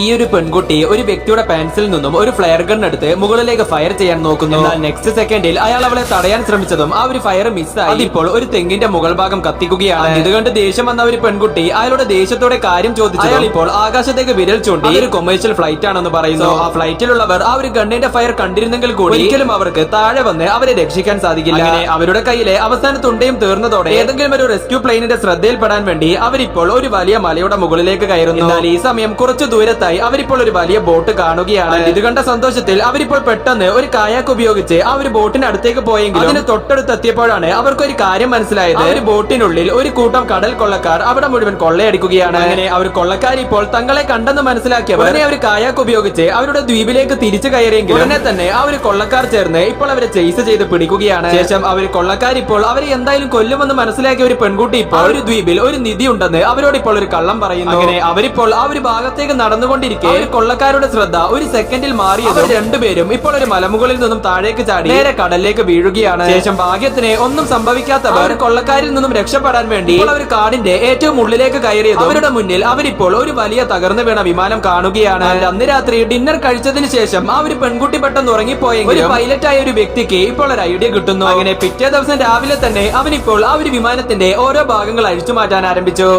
ഈ ഒരു പെൺകുട്ടി ഒരു വ്യക്തിയുടെ പാൻസിൽ നിന്നും ഒരു ഫ്ലയർ ഗൺ എടുത്ത് മുകളിലേക്ക് ഫയർ ചെയ്യാൻ നോക്കുന്നു. എന്നാൽ നെക്സ്റ്റ് സെക്കൻഡിൽ അയാൾ അവളെ തടയാൻ ശ്രമിച്ചതും ആ ഒരു ഫയർ മിസ്സായി അതിപ്പോൾ ഒരു തെങ്ങിന്റെ മുകൾ ഭാഗം കത്തിക്കുകയാണ്. ഇത് കണ്ട് ദേഷ്യം വന്ന ഒരു പെൺകുട്ടി അയാളുടെ ദേഷ്യത്തോടെ കാര്യം ചോദിച്ചു അയാൾ ഇപ്പോൾ ആകാശത്തേക്ക് വിരൽ ചൂണ്ടി ഒരു കൊമേഴ്ഷ്യൽ ഫ്ലൈറ്റ് ആണെന്ന് പറയുന്നു. ആ ഫ്ലൈറ്റിലുള്ളവർ ആ ഒരു ഗണ്ണിന്റെ ഫയർ കണ്ടിരുന്നെങ്കിൽ കൂടി ഒരിക്കലും അവർക്ക് താഴെ വന്ന് അവരെ രക്ഷിക്കാൻ സാധിക്കില്ല. അവരുടെ കയ്യിലെ അവസാന തുണ്ടയും തീർന്നതോടെ ഏതെങ്കിലും ഒരു റെസ്ക്യൂ പ്ലെയിനിന്റെ ശ്രദ്ധയിൽപ്പെടാൻ വേണ്ടി അവരിപ്പോൾ ഒരു വലിയ മലയുടെ മുകളിലേക്ക് കയറുന്നു. എന്നാൽ ഈ സമയം കുറച്ചു ദൂരത്തായി അവരിപ്പോൾ ഒരു വലിയ ബോട്ട് കാണുകയാണ്. ഇത് കണ്ട സന്തോഷത്തിൽ അവരിപ്പോൾ പെട്ടെന്ന് ഒരു കായാക്ക് ഉപയോഗിച്ച് ആ ഒരു ബോട്ടിന് അടുത്തേക്ക് പോയെങ്കിലും അതിന് തൊട്ടടുത്തെത്തിയപ്പോഴാണ് അവർക്ക് ഒരു കാര്യം മനസ്സിലായത്. ഒരു ബോട്ടിനുള്ളിൽ ഒരു കൂട്ടം കടൽ കൊള്ളക്കാർ അവിടെ മുഴുവൻ കൊള്ളയടിക്കുകയാണ്. അങ്ങനെ അവർ കൊള്ളക്കാർ ഇപ്പോൾ തങ്ങളെ കണ്ടെന്ന് മനസ്സിലാക്കിയവർ ഉടനെ അവർ കായാക്ക് ഉപയോഗിച്ച് അവരുടെ ദ്വീപിലേക്ക് തിരിച്ചു കയറിയെങ്കിൽ ഉടനെ തന്നെ ആ ഒരു കൊള്ളക്കാർ ചേർന്ന് ഇപ്പോൾ അവരെ ചെയ്സ് ചെയ്ത് പിടിക്കുകയാണ്. ശേഷം അവർ കൊള്ളക്കാർ ഇപ്പോൾ അവരെ എന്തായാലും കൊല്ലുമെന്ന് മനസ്സിലാക്കിയ ഒരു പെൺകുട്ടി ഇപ്പോൾ ഒരു ദ്വീപിൽ ഒരു നിധി ഉണ്ടെന്ന് അവരോട് ഇപ്പോൾ ഒരു കള്ളം പറയുന്നു. അങ്ങനെ അവരിപ്പോൾ ആ ഒരു ഭാഗത്തേക്ക് നടന്നുകൊണ്ടിരിക്കെ ഒരു കൊള്ളക്കാരുടെ ശ്രദ്ധ ഒരു സെക്കൻഡിൽ മാറിയത് അവർ രണ്ടുപേരും ഇപ്പോൾ ഒരു മലമുകളിൽ നിന്നും താഴേക്ക് ചാടി നേരെ കടലിലേക്ക് വീഴുകയാണ്. ശേഷം ഭാഗ്യത്തിന് ഒന്നും സംഭവിക്കാത്തവർ കൊള്ളക്കാരിൽ നിന്നും രക്ഷപ്പെടാൻ വേണ്ടി അവർ കാടിന്റെ ഏറ്റവും ഉള്ളിലേക്ക് കയറിയത് അവരുടെ മുന്നിൽ അവരിപ്പോൾ ഒരു വലിയ തകർന്നു വീണ വിമാനം കാണുകയാണ്. അന്ന് രാത്രി ഡിന്നർ കഴിച്ചതിന് ശേഷം ആ ഒരു പെൺകുട്ടി പെട്ടെന്ന് ഉറങ്ങിപ്പോയെങ്കിൽ ഒരു പൈലറ്റ് ആയ ഒരു വ്യക്തിക്ക് ഇപ്പോൾ ഒരു ഐഡിയ കിട്ടുന്നു. അങ്ങനെ പിറ്റേ ദിവസം രാവിലെ തന്നെ അവനിപ്പോൾ ആ ഒരു വിമാനത്തിന്റെ ഓരോ ഭാഗങ്ങൾ അഴിച്ചു മാറ്റാൻ ആരംഭിച്ചു.